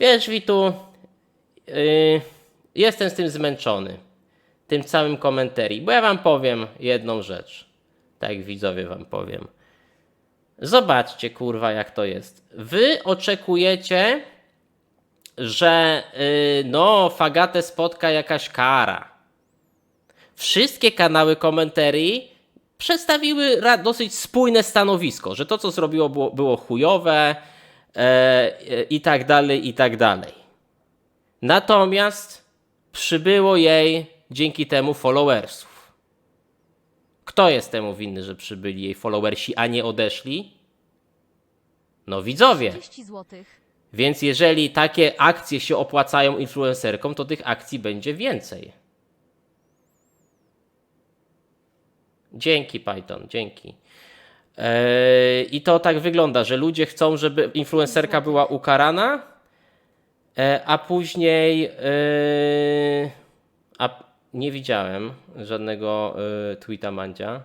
Wiesz, Witu, yy, jestem z tym zmęczony. Tym całym komentarii. Bo ja wam powiem jedną rzecz. Tak widzowie wam powiem. Zobaczcie, kurwa, jak to jest. Wy oczekujecie, że yy, no, Fagatę spotka jakaś kara. Wszystkie kanały komentarii przedstawiły dosyć spójne stanowisko, że to, co zrobiło, było, było chujowe i tak dalej, i tak dalej. Natomiast przybyło jej dzięki temu followersów. Kto jest temu winny, że przybyli jej followersi, a nie odeszli? No widzowie. 30 złotych. Więc jeżeli takie akcje się opłacają influencerkom, to tych akcji będzie więcej. Dzięki Python, dzięki. Eee, I to tak wygląda, że ludzie chcą, żeby influencerka była ukarana, e, a później. e, a nie widziałem żadnego tweeta Mandzia.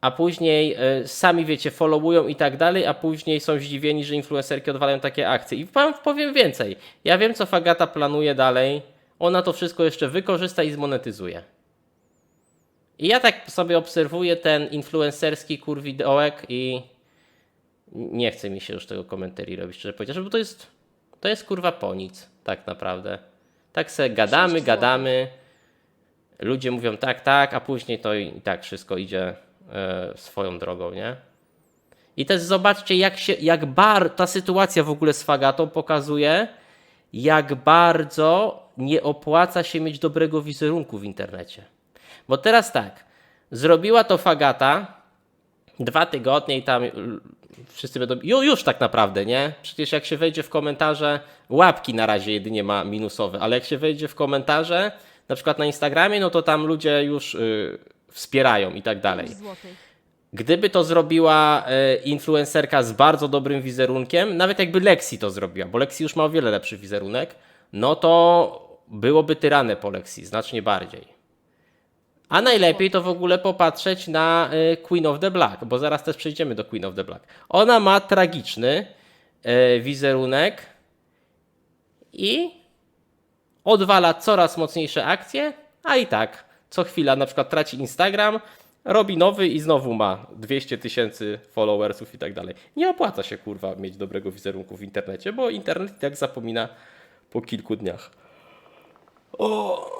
A później sami wiecie, followują i tak dalej, a później są zdziwieni, że influencerki odwalają takie akcje. I wam powiem więcej. Ja wiem, co Fagata planuje dalej. Ona to wszystko jeszcze wykorzysta i zmonetyzuje. I ja tak sobie obserwuję ten influencerski kur wideołek i nie chce mi się już tego komentarii robić, szczerze powiedziawszy, bo to jest, to jest kurwa po nic, tak naprawdę. Tak se gadamy, gadamy, ludzie mówią tak, tak, a później to i tak wszystko idzie e, swoją drogą, nie? I też zobaczcie, jak, się, jak bar, ta sytuacja w ogóle z Fagatą pokazuje, jak bardzo nie opłaca się mieć dobrego wizerunku w internecie. Bo teraz tak, zrobiła to Fagata, dwa tygodnie i tam y, wszyscy będą. Ju, już tak naprawdę, nie? Przecież jak się wejdzie w komentarze, łapki na razie jedynie ma minusowe, ale jak się wejdzie w komentarze, na przykład na Instagramie, no to tam ludzie już y, wspierają i tak dalej. 5 złotych. Gdyby to zrobiła e, influencerka z bardzo dobrym wizerunkiem, nawet jakby Lexi to zrobiła, bo Lexi już ma o wiele lepszy wizerunek, no to byłoby tyrane po Lexi, znacznie bardziej. A najlepiej to w ogóle popatrzeć na e, Queen of the Black, bo zaraz też przejdziemy do Queen of the Black. Ona ma tragiczny e, wizerunek i odwala coraz mocniejsze akcje, a i tak co chwila na przykład traci Instagram, robi nowy i znowu ma 200 tysięcy followersów i tak dalej. Nie opłaca się kurwa mieć dobrego wizerunku w internecie, bo internet i tak zapomina po kilku dniach. O,